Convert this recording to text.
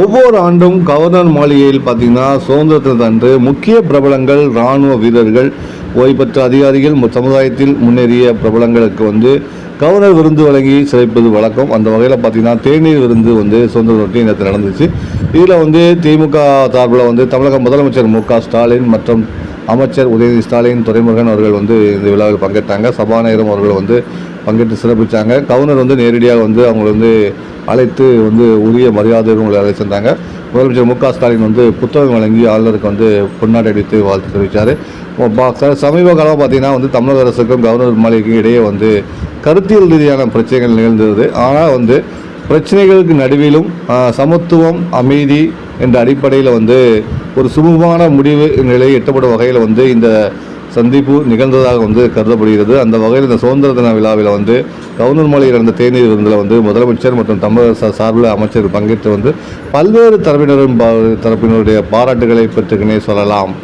ஒவ்வொரு ஆண்டும் கவர்னர் மாளிகையில் பார்த்தீங்கன்னா சுதந்திர அன்று முக்கிய பிரபலங்கள் இராணுவ வீரர்கள் ஓய்வு பெற்ற அதிகாரிகள் சமுதாயத்தில் முன்னேறிய பிரபலங்களுக்கு வந்து கவர்னர் விருந்து வழங்கி சிறப்பது வழக்கம். அந்த வகையில் பார்த்தீங்கன்னா தேநீர் விருந்து வந்து சுதந்திர ஒட்டி நேற்று நடந்துச்சு. இதில் வந்து திமுக சார்பில் வந்து தமிழக முதலமைச்சர் மு க ஸ்டாலின் மற்றும் அமைச்சர் உதயநிதி ஸ்டாலின் துறைமுகன் அவர்கள் வந்து இந்த விழாவில் பங்கேற்றாங்க. சபாநாயகரும் அவர்கள் வந்து பங்கேற்று சிறப்பிச்சாங்க. கவர்னர் வந்து நேரடியாக வந்து அவங்களை வந்து அழைத்து வந்து உரிய மரியாதையோடு உங்களை அழைத்து சென்றாங்க முதலமைச்சர் மு க ஸ்டாலின் வந்து புத்தகம் வழங்கி ஆளுநருக்கு வந்து பொன்னாடை அடித்து வாழ்த்து தெரிவித்தார் சமீப காலம் பார்த்தீங்கன்னா வந்து தமிழக அரசுக்கும் கவர்னர் மாளிகைக்கும் இடையே வந்து கருத்தியல் ரீதியான பிரச்சனைகள் நிகழ்ந்தது. ஆனால் வந்து பிரச்சனைகளுக்கு நடுவிலும் சமத்துவம் அமைதி என்ற அடிப்படையில் வந்து ஒரு சுமூகமான முடிவு நிலை எட்டப்படும் வகையில் வந்து இந்த சந்திப்பு நிகழ்ந்ததாக வந்து கருதப்படுகிறது. அந்த வகையில் இந்த சுதந்திர தின விழாவில் வந்து கவுனர் மாளிகையில் இருந்த தேநீர் விருந்தில் வந்து முதலமைச்சர் மற்றும் தமிழக சார்பில் அமைச்சர் பங்கேற்று வந்து பல்வேறு தரப்பினரும் தரப்பினருடைய பாராட்டுகளை பெற்றுக்கினே சொல்லலாம்.